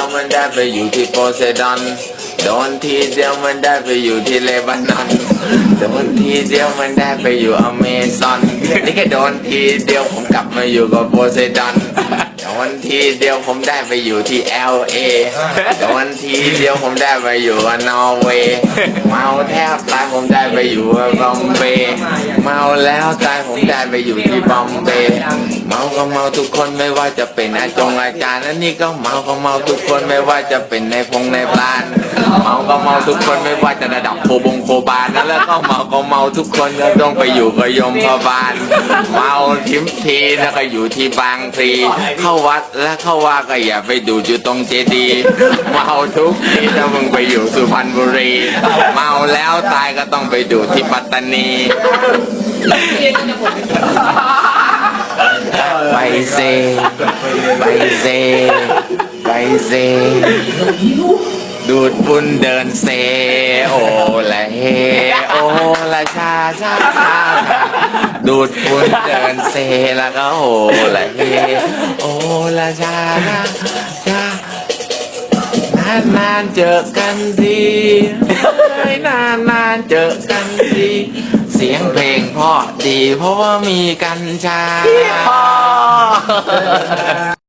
ยวมันได้ไปอยู่ที่โพไซดอนโดนทีเดียวมันได้ไปอยู่ที่เลบานอนโดนทีเดียวมันได้ไปอยู่อเมซอน นี่แค่โดนทีเดียวผมกลับมาอยู่กับโพไซดอนโดนทีเดียวผมได้ไปอยู่ที่ LA โดนทีเดียวผมได้ไปอยู่กับนอร์เวย์ เมาแทบตายผมได้ไปอยู่กับบอมเบย์ เมาแล้วตายผมได้ไปอยู่ที่บอมเบย์ เมาก็เมาทุกคนไม่ว่าจะเป็นอาจงอาจารย์และนี่ก็เมาก็เมาทุกคนไม่ว่าจะเป็นในพงในพลาน เมาก็เมาทุกคนไม่ว่าจะระดับโคบงโคบาลนะแล้วก็เมาก็เมาทุกคนก็ต้องไปอยู่กับยมพบาลเมาทิมทีแล้วก็อยู่ที่บางพลีเข้าวัดแล้วเข้าว่าก็อย่าไปดูอยู่ตรงเจดีย์เมาทุกทีถ้ามึงไปอยู่สุพรรณบุรีเมาแล้วตายก็ต้องไปดูที่ปัตตานี เซไปเซไปเซ ดูดฝุ่นเดินเซ โอละเฮ โอละชาชาชาชาดูดฝุ่นเดินเซแล้วก็โอละเฮ โอละชาชาชานานนานๆเจอกันทีนานนานๆเจอกันที เสียงเพลงเพราะดีเพราะว่ามีกัญชา ハハハハ!